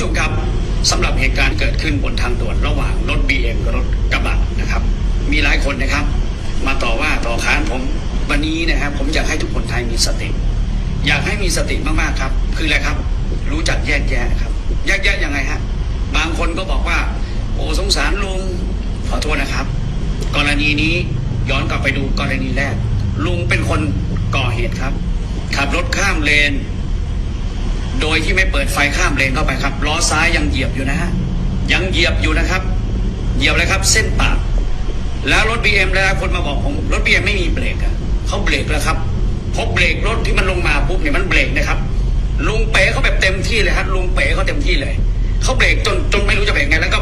ผู้ชมครับสำหรับเหตุการณ์เกิดขึ้นบนทางด่วนระหว่างรถ BM กับรถกระบะนะครับ มีหลายคนนะครับ มาต่อว่าต่อค้านผมวันนี้นะครับ ผมอยากให้ทุกคนไทยมีสติ อยากให้มีสติมากๆครับ คืออะไรครับ รู้จักแยกแยะครับ แยกแยะยังไงฮะบางคนก็บอกว่า โอ้สงสารลุงขอโทษนะครับ กรณีนี้ย้อนกลับไปดูกรณีแรก ลุงเป็นคนก่อเหตุครับ ขับรถข้ามเลน โดยที่ไม่เปิดไฟข้ามเลนเข้าไปครับล้อซ้ายยังเหยียบอยู่นะฮะยังเหยียบอยู่นะครับ เหยียบเลยครับ เส้นปากแล้วรถบีเอ็มหลายคนมาบอกผมรถบีเอ็มไม่มีเบรกอะเขาเบรกแล้วครับพอเบรกรถที่มันลงมาปุ๊บเนี่ยมันเบรกนะครับ ลุงเป๋เขาแบบเต็มที่เลยครับลุงเป๋เขาเต็มที่เลยเขาเบรกจนจนไม่รู้จะเบรกไงแล้วก็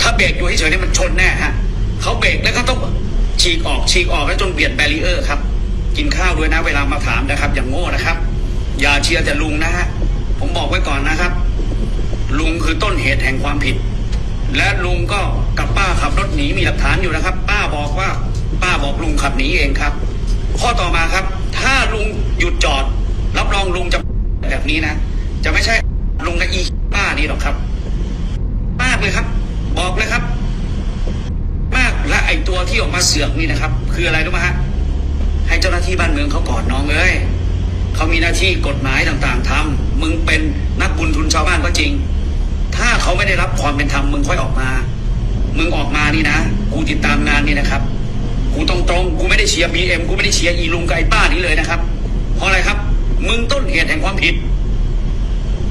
ถ้าเบรกอยู่เฉยๆเนี่ยมันชนแน่ฮะเขาเบรกแล้วก็ต้องฉีกออกฉีกออกแล้วจนเบียดแบรีเออร์ครับ กินข้าวด้วยนะเวลามาถามนะครับ อย่างโง่นะครับ อย่าเชียร์แต่ลุงนะฮะ ผมบอกไว้ก่อนนะครับ ลุงคือต้นเหตุแห่งความผิด และลุงก็กับป้าขับรถหนีมีหลักฐานอยู่นะครับ ป้าบอกว่า ป้าบอกลุงขับหนีเองครับ ข้อต่อมาครับ ถ้าลุงหยุดจอด รับรองลุงจะแบบนี้นะ จะไม่ใช่ลุงกับอีป้านี่หรอกครับมากเลยครับ บอกเลยครับ มากและไอตัวที่ออกมาเสือกนี่นะครับ คืออะไรรู้ไหมฮะให้เจ้าหน้าที่บ้านเมืองเขากอนน้องเอ้ย เขามีหน้าที่กฎหมายต่างๆทำมึงเป็นนักบุญทุนชาวบ้านก็จริง ถ้าเขาไม่ได้รับความเป็นธรรมมึงค่อยออกมา มึงออกมานี่นะ กูติดตามงานนี่นะครับกูตรงๆกูไม่ได้เชียร์บีเอ็มกูไม่ได้เชียร์อีลุงกับไอ้ป้านี้เลยนะครับ เพราะอะไรครับ มึงต้นเหตุแห่งความผิด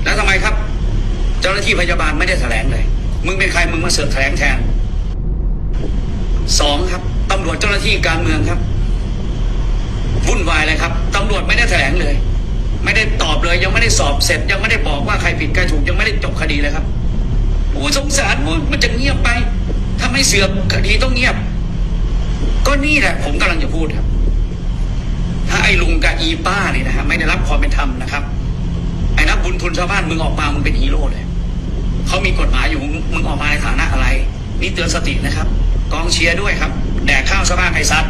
แล้วทำไมครับ เจ้าหน้าที่พยาบาลไม่ได้แถลงเลย มึงเป็นใครมึงมาเสือกแถลงแทนสองครับตำรวจเจ้าหน้าที่การเมืองครับ วุ่นวายเลยครับตำรวจไม่ได้แถลงเลย ไม่ได้ตอบเลย ยังไม่ได้สอบเสร็จ ยังไม่ได้บอกว่าใครผิดใครถูกยังไม่ได้จบคดีเลยครับโอ้สงสารมันจะเงียบไปถ้าไม่เสือกคดีต้องเงียบ ก็นี่แหละ ผมกำลังจะพูดครับ ถ้าไอ้ลุงกับอีป้านี่นะฮะไม่ได้รับความเป็นธรรมนะครับไอ้นักบุญทุนชาวบ้านมึงออกมามึงเป็นฮีโร่เลยเขามีกฎหมายอยู่มึงออกมาในฐานะอะไร นี่เตือนสตินะครับ กองเชียร์ด้วยครับ แดกข้าวซะบ้างไอ้ซัด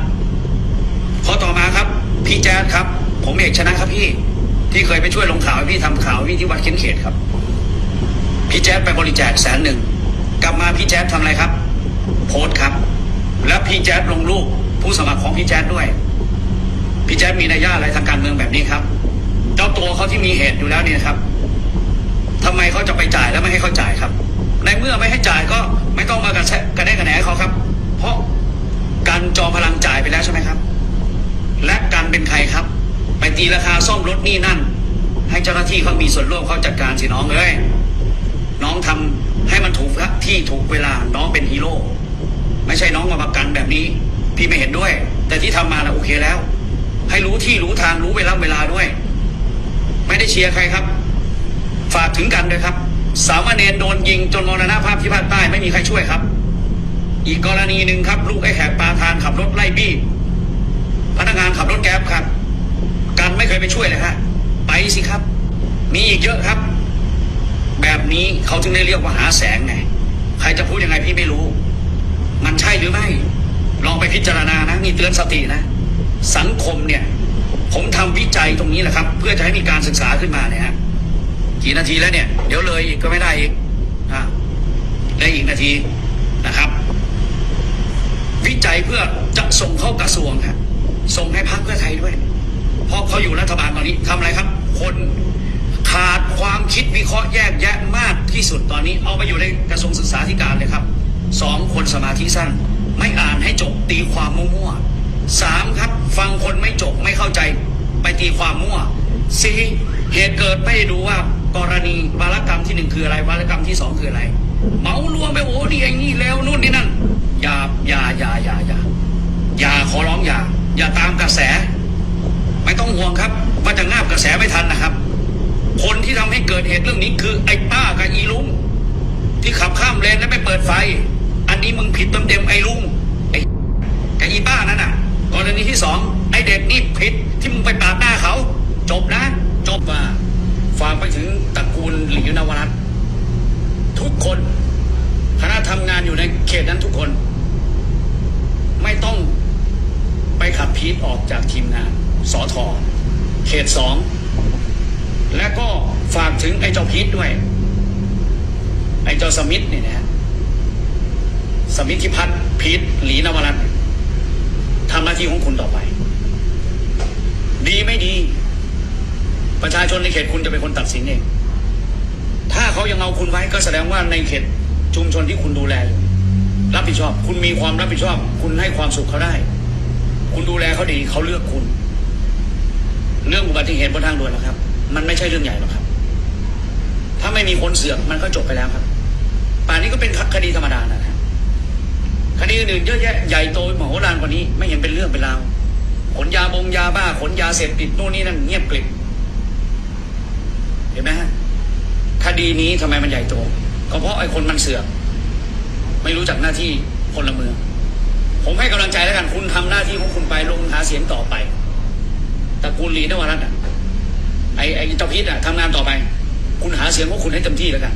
ขอต่อมาครับ พี่แจ๊ดครับ ผมเอกชนะครับพี่ ที่เคยไปช่วยลงข่าวให้พี่ทำข่าวพี่ที่วัดเขียนเขตครับ พี่แจ๊ดไปบริจาคแสนหนึ่งกลับมาพี่แจ๊ดทำอะไรครับ โพสต์ครับ แล้วพี่แจ๊ดลงรูปผู้สมัครของพี่แจ๊ดด้วย พี่แจ๊ดมีนัยยะอะไรทางการเมืองแบบนี้ครับ เจ้าตัวเขาที่มีเหตุอยู่แล้วเนี่ยครับทำไมเขาจะไปจ่ายแล้วไม่ให้เขาจ่ายครับ ในเมื่อไม่ให้จ่ายก็ไม่ต้องมากระแทะกระแนกกระแหนเขาครับ เพราะการจอพลังจ่ายไปแล้วใช่ไหมครับ และการเป็นใครครับ ไปตีราคาซ่อมรถนี่นั่น ให้เจ้าหน้าที่เขามีส่วนร่วมเขาจัดการสิน้องเอ้ยน้องทำให้มันถูกที่ถูกเวลาน้องเป็นฮีโร่ไม่ใช่น้องมาประกันแบบนี้ พี่ไม่เห็นด้วย แต่ที่ทำมานะโอเคแล้ว ให้รู้ที่รู้ทางรู้เวลาเวลาด้วย ไม่ได้เชียร์ใครครับ ฝากถึงกันด้วยครับ สามเณรโดนยิงจนมรณภาพที่ภาคใต้ไม่มีใครช่วยครับ อีกกรณีหนึ่งครับ ลูกไอ้แหกปาทานขับรถไล่บี้ พนักงานขับรถแก๊บครับ การ ไปช่วยเลยฮะ ไปสิครับ มีอีกเยอะครับ แบบนี้เขาถึงได้เรียกว่าหาแสงไง ใครจะพูดยังไงพี่ไม่รู้ มันใช่หรือไม่ ลองไปพิจารณานะนี่เตือนสตินะ สังคมเนี่ย ผมทำวิจัยตรงนี้แหละครับ เพื่อจะให้มีการศึกษาขึ้นมาเนี่ยฮะกี่นาทีแล้วเนี่ย เดี๋ยวเลยอีกก็ไม่ได้อีกอ่าได้อีกนาทีนะครับ วิจัยเพื่อจะส่งเข้ากระทรวงครับส่งให้พรรคเพื่อไทยด้วย เพราะเขาอยู่รัฐบาลตอนนี้ทำอะไรครับ คนขาดความคิดวิเคราะห์แยกแยะมากที่สุดตอนนี้ เอาไปอยู่ในกระทรวงศึกษาธิการเลยครับสองคนสมาธิสั้น ไม่อ่านให้จบตีความมั่วๆสามครับฟังคนไม่จบไม่เข้าใจไปตีความมั่วสี่เหตุเกิดไม่ดูว่ากรณีวารกรรมที่หนึ่งคืออะไรวารกรรมที่สองคืออะไรเหมารวมไปโอ้นี่ไอ้นี่แล้วนู่นนี่นั่นอย่าอย่าอย่าอย่าอย่าอย่าขอร้องอย่าอย่าตามกระแส ต้องห่วงครับว่าจะงาบกระแสไม่ทันนะครับ คนที่ทำให้เกิดเหตุเรื่องนี้คือไอ้ป้ากับอีลุง ที่ขับข้ามเลนแล้วไม่เปิดไฟ อันนี้มึงผิดเต็มๆไอ้ลุงไอ้กับอีป้านั่นน่ะกรณีที่สองไอ้เด็กนี่ผิดที่มึงไปปาดหน้าเขา จบนะ จบว่าฝากไปถึงตระกูลหลิวนวรัตนทุกคนคณะทำงานอยู่ในเขตนั้นทุกคน ไม่ต้องไปขับพีทออกจากทีมงาน สอทอเขตสอง และก็ฝากถึงไอ้เจ้าพีทด้วย ไอ้เจ้าสมิธเนี่ยนะสมิธทิพัฒน์พีทหลีนวรัตน์ทำหน้าที่ของคุณต่อไป ดีไม่ดี ประชาชนในเขตคุณจะเป็นคนตัดสินเองถ้าเขายังเอาคุณไว้ก็แสดงว่าในเขตชุมชนที่คุณดูแลอยู่รับผิดชอบ คุณมีความรับผิดชอบ คุณให้ความสุขเขาได้ คุณดูแลเขาดีเขาเลือกคุณ เรื่องอุบัติเหตุบนทางด่วนนะครับ มันไม่ใช่เรื่องใหญ่หรอกครับ ถ้าไม่มีคนเสือกมันก็จบไปแล้วครับ ป่านนี้ก็เป็นคดีธรรมดานะครับคดีอื่นเยอะแยะใหญ่โตมโหฬารกว่านี้ ไม่เห็นเป็นเรื่องเป็นราวขนยาบงยาบ้าขนยาเสพติดนู่นนี่นั่นเงียบกริบเห็นไหมฮะคดีนี้ทำไมมันใหญ่โตก็เพราะไอ้คนมันเสือกไม่รู้จักหน้าที่พลเมือง ผมให้กำลังใจแล้วกันคุณทำหน้าที่ของคุณไปลงหาเสียงต่อไป คุณลีนวรัตน์ไอ้ไอ้เจ้าพิษอะทำงานต่อไป คุณหาเสียงของคุณให้เต็มที่แล้วกัน